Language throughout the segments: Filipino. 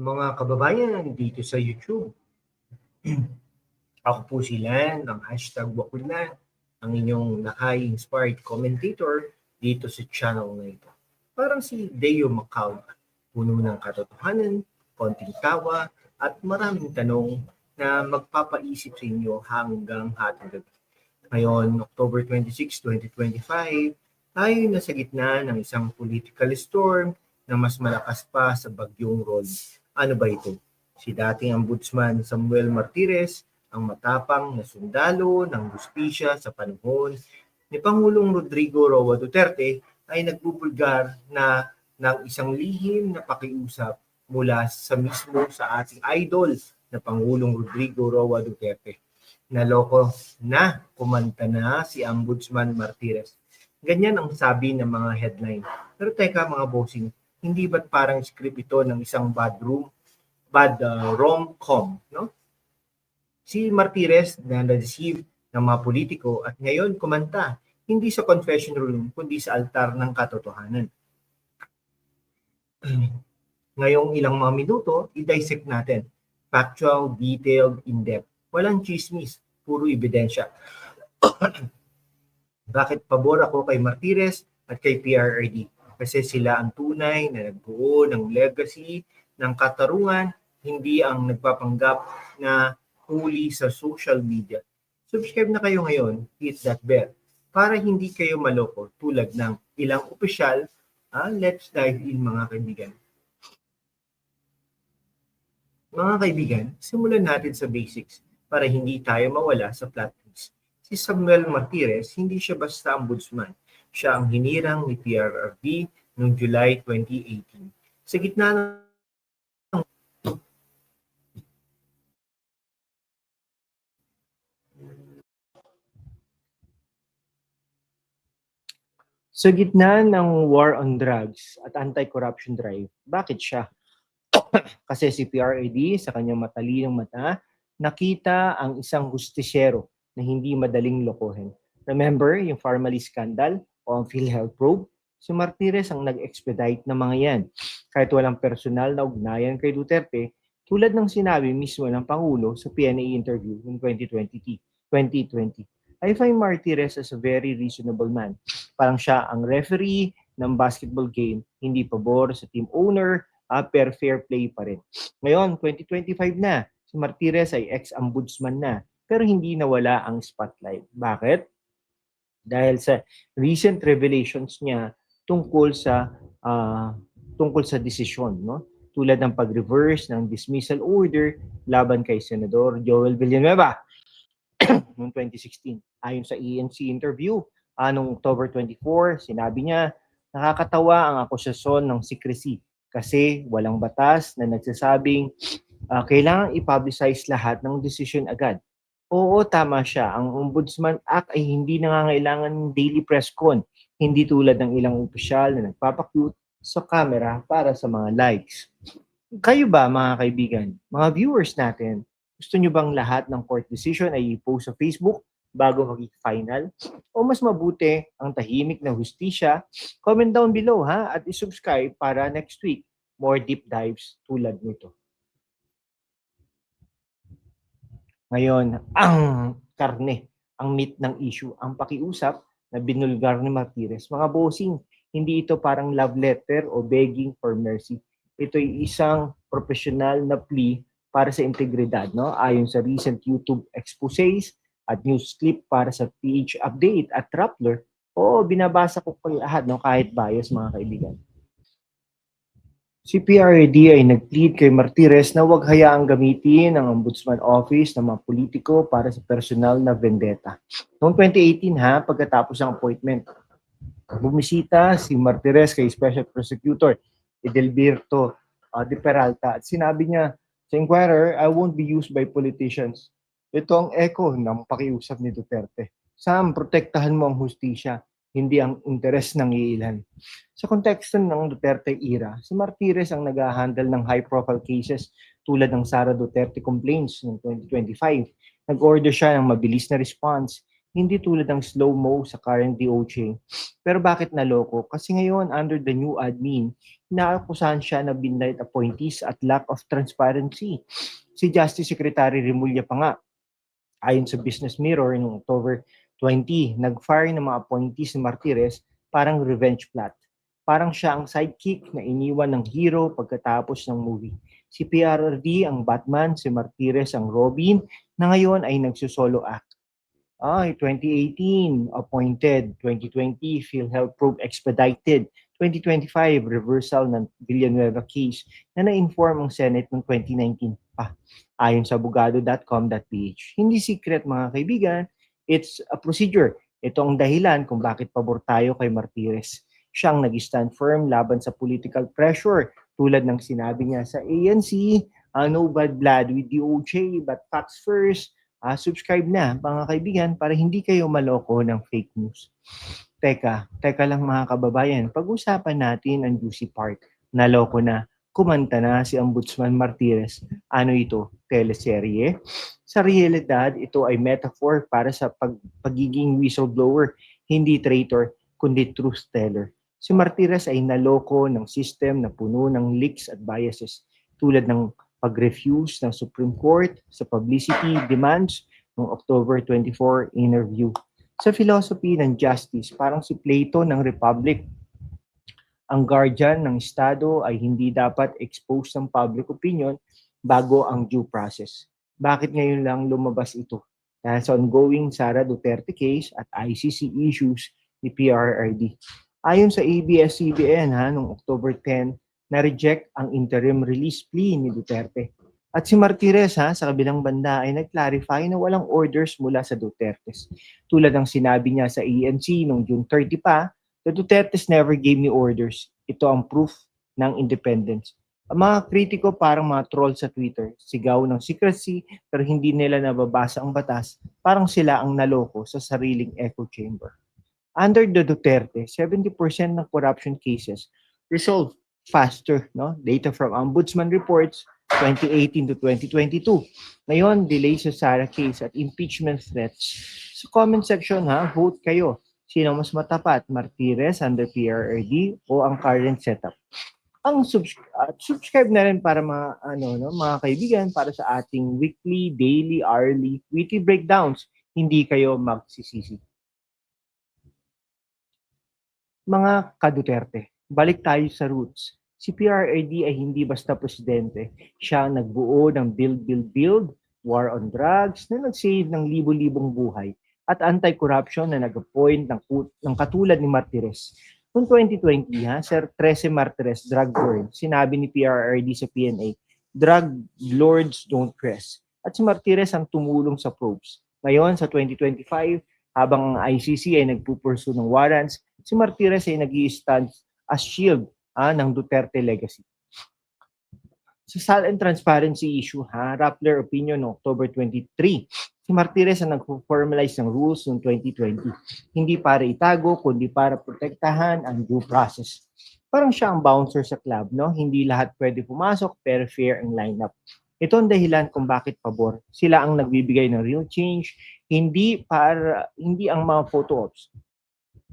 mga kababayan dito sa YouTube. Ako po si Lan ng hashtag Wakulan, ang inyong naka-inspired commentator dito sa channel na ito. Parang si Deo Macau, puno ng katotohanan, konting tawa, at maraming tanong na magpapaisip sa inyo hanggang hating gabi. Ngayon, October 26, 2025, tayo nasa gitna ng isang political storm na mas malakas pa sa bagyong Ron. Ano ba ito? Si dating ombudsman Samuel Martires, ang matapang na sundalo ng justisya sa panahon ni Pangulong Rodrigo Roa Duterte ay nagbubulgar na ng isang lihim na pakiusap mula sa mismo sa ating idol na Pangulong Rodrigo Roa Duterte. Naloko na, kumanta na si Ombudsman Martires. Ganyan ang sabi ng mga headline. Pero teka mga bossing, hindi ba't parang script ito ng isang bad room, bad uh, rom-com, no? Si Martires na na-receive ng mga politiko at ngayon kumanta, hindi sa confession room, kundi sa altar ng katotohanan. Ngayong ilang mga minuto, i-dissect natin. Factual, detailed, in-depth. Walang chismis, puro ebidensya. Bakit pabor ako kay Martires at kay PRRD? Kasi sila ang tunay na nagbuo ng legacy ng katarungan, hindi ang nagpapanggap na huli sa social media. Subscribe na kayo ngayon, hit that bell, para hindi kayo maloko tulad ng ilang opisyal. Ah, let's dive in mga kaibigan. Mga kaibigan, simulan natin sa basics para hindi tayo mawala sa twist. Si Samuel Martires, hindi siya basta ombudsman. Siya ang hinirang ni PRRD noong July 2018. Sa gitna ng Sa gitna ng war on drugs at anti-corruption drive, bakit siya? Kasi si PRAD sa kanyang matalinong mata, nakita ang isang justisyero na hindi madaling lokohin. Remember yung Farmally scandal o ang PhilHealth probe? Si Martires ang nag-expedite ng mga yan. Kahit walang personal na ugnayan kay Duterte, tulad ng sinabi mismo ng Pangulo sa PNA interview noong 2020. 2020. I find Martires as a very reasonable man. Parang siya ang referee ng basketball game, hindi pabor sa team owner, uh, per fair play pa rin. Ngayon, 2025 na, si Martires ay ex-ombudsman na, pero hindi nawala ang spotlight. Bakit? Dahil sa recent revelations niya tungkol sa uh, tungkol sa desisyon, no? Tulad ng pag-reverse ng dismissal order laban kay Senador Joel Villanueva noong 2016. Ayon sa ENC interview, anong October 24, sinabi niya, nakakatawa ang akusasyon ng secrecy kasi walang batas na nagsasabing uh, kailangan i-publicize lahat ng decision agad. Oo, tama siya. Ang Ombudsman Act ay hindi nangangailangan ng daily press con, hindi tulad ng ilang opisyal na nagpapakyut sa camera para sa mga likes. Kayo ba, mga kaibigan, mga viewers natin, gusto nyo bang lahat ng court decision ay i-post sa Facebook bago maging final? O mas mabuti ang tahimik na hustisya? Comment down below ha at isubscribe para next week more deep dives tulad nito. Ngayon, ang karne, ang meat ng issue, ang pakiusap na binulgar ni Martires. Mga bossing, hindi ito parang love letter o begging for mercy. Ito ay isang professional na plea para sa integridad, no? Ayon sa recent YouTube exposés at news clip para sa PH Update at Rappler, o binabasa ko pa lahat, no? Kahit bias, mga kaibigan. Si PRD ay nag-plead kay Martires na huwag hayaang gamitin ang Ombudsman Office ng mga politiko para sa personal na vendetta. Noong 2018 ha, pagkatapos ng appointment, bumisita si Martires kay Special Prosecutor Edelberto uh, de Peralta at sinabi niya sa Inquirer, I won't be used by politicians. Ito ang echo ng pakiusap ni Duterte. Sam, protektahan mo ang hustisya hindi ang interes ng iilan. Sa konteksto ng Duterte era, si Martires ang nag-handle ng high-profile cases tulad ng Sara Duterte complaints noong 2025. Nag-order siya ng mabilis na response, Hindi tulad ng slow-mo sa current DOJ. Pero bakit naloko? Kasi ngayon, under the new admin, inaakusahan siya na binlight appointees at lack of transparency. Si Justice Secretary Remulla pa nga, ayon sa Business Mirror noong October 20, nag-fire ng mga appointees ni Martires parang revenge plot. Parang siya ang sidekick na iniwan ng hero pagkatapos ng movie. Si PRRD ang Batman, si Martires ang Robin, na ngayon ay nagsusolo act. Ay, 2018, appointed. 2020, PhilHealth probe expedited. 2025, reversal ng Villanueva case na na-inform ang Senate noong 2019 pa. Ayon sa abogado.com.ph. Hindi secret mga kaibigan, it's a procedure. Ito ang dahilan kung bakit pabor tayo kay Martires. Siyang nag-stand firm laban sa political pressure tulad ng sinabi niya sa ANC, uh, no bad blood with DOJ, but facts first, uh, subscribe na mga kaibigan para hindi kayo maloko ng fake news. Teka, teka lang mga kababayan, pag-usapan natin ang juicy part. Naloko na, kumanta na si Ombudsman Martires. Ano ito? Teleserye? Sa realidad, ito ay metaphor para sa pag pagiging whistleblower, hindi traitor, kundi truth teller. Si Martires ay naloko ng system na puno ng leaks at biases tulad ng pag-refuse ng Supreme Court sa publicity demands noong October 24 interview. Sa philosophy ng justice, parang si Plato ng Republic, ang guardian ng Estado ay hindi dapat expose ng public opinion bago ang due process. Bakit ngayon lang lumabas ito? Dahil sa ongoing Sara Duterte case at ICC issues ni PRRD. Ayon sa ABS-CBN ha, noong October 10, na-reject ang interim release plea ni Duterte. At si Martires ha, sa kabilang banda ay nag-clarify na walang orders mula sa Dutertes. Tulad ng sinabi niya sa ANC noong June 30 pa, the Dutertes never gave me orders. Ito ang proof ng independence. Ang mga kritiko parang mga troll sa Twitter, sigaw ng secrecy pero hindi nila nababasa ang batas, parang sila ang naloko sa sariling echo chamber. Under the Duterte, 70% ng corruption cases resolved faster, no? Data from Ombudsman reports 2018 to 2022. Ngayon, delay sa Sara case at impeachment threats. Sa comment section ha, vote kayo. Sino mas matapat, Martires under PRRD o ang current setup? Ang subs- at subscribe na rin para mga ano no, mga kaibigan para sa ating weekly, daily, hourly, witty breakdowns. Hindi kayo magsisisi. Mga kaduterte, balik tayo sa roots si PRRD ay hindi basta presidente. Siya ang nagbuo ng Build, Build, Build, War on Drugs, na nag-save ng libo-libong buhay, at anti-corruption na nag-appoint ng, ng katulad ni Martires. Noong 2020, ha, Sir Trece Martires, drug lord, sinabi ni PRRD sa PNA, drug lords don't press. At si Martires ang tumulong sa probes. Ngayon, sa 2025, habang ang ICC ay nagpupursu ng warrants, si Martires ay nag stand as shield ah, ng Duterte legacy. Sa SAL and transparency issue, ha, Rappler opinion no October 23, si Martires ang nag-formalize ng rules noong 2020. Hindi para itago, kundi para protektahan ang due process. Parang siya ang bouncer sa club, no? Hindi lahat pwede pumasok, pero fair ang lineup. Ito ang dahilan kung bakit pabor. Sila ang nagbibigay ng real change, hindi para hindi ang mga photo ops.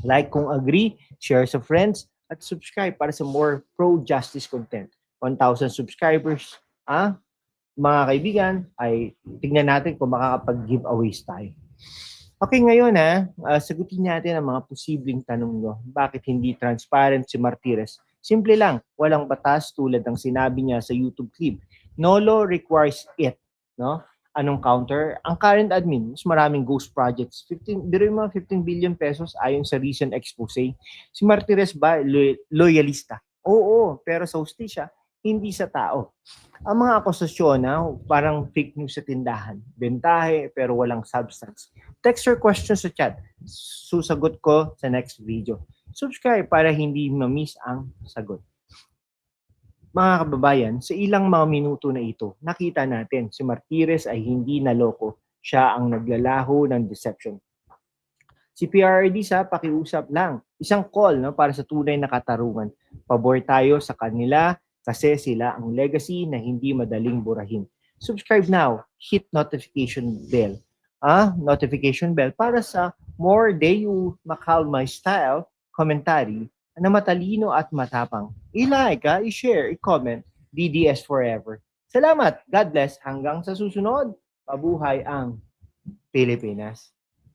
Like kung agree, share sa friends, at subscribe para sa more pro-justice content. 1,000 subscribers, ah, mga kaibigan, ay tingnan natin kung makakapag-giveaways tayo. Okay, ngayon ha, uh, sagutin natin ang mga posibleng tanong nyo. Bakit hindi transparent si Martires? Simple lang, walang batas tulad ng sinabi niya sa YouTube clip. No law requires it. No? Anong counter? Ang current admin, mas maraming ghost projects. 15, biro yung mga 15 billion pesos ayon sa recent expose. Si Martires ba, lo- loyalista? Oo, pero sa hustisya, hindi sa tao. Ang mga akusasyon na parang fake news sa tindahan. Bentahe pero walang substance. Text your question sa chat. Susagot ko sa next video. Subscribe para hindi ma-miss ang sagot mga kababayan, sa ilang mga minuto na ito, nakita natin si Martires ay hindi naloko. Siya ang naglalaho ng deception. Si PRRD sa pakiusap lang, isang call no, para sa tunay na katarungan. Pabor tayo sa kanila kasi sila ang legacy na hindi madaling burahin. Subscribe now, hit notification bell. ah, notification bell para sa more Deyu Makalmay style commentary na matalino at matapang. I-like, ah, i-share, i-comment. DDS forever. Salamat. God bless. Hanggang sa susunod. Pabuhay ang Pilipinas.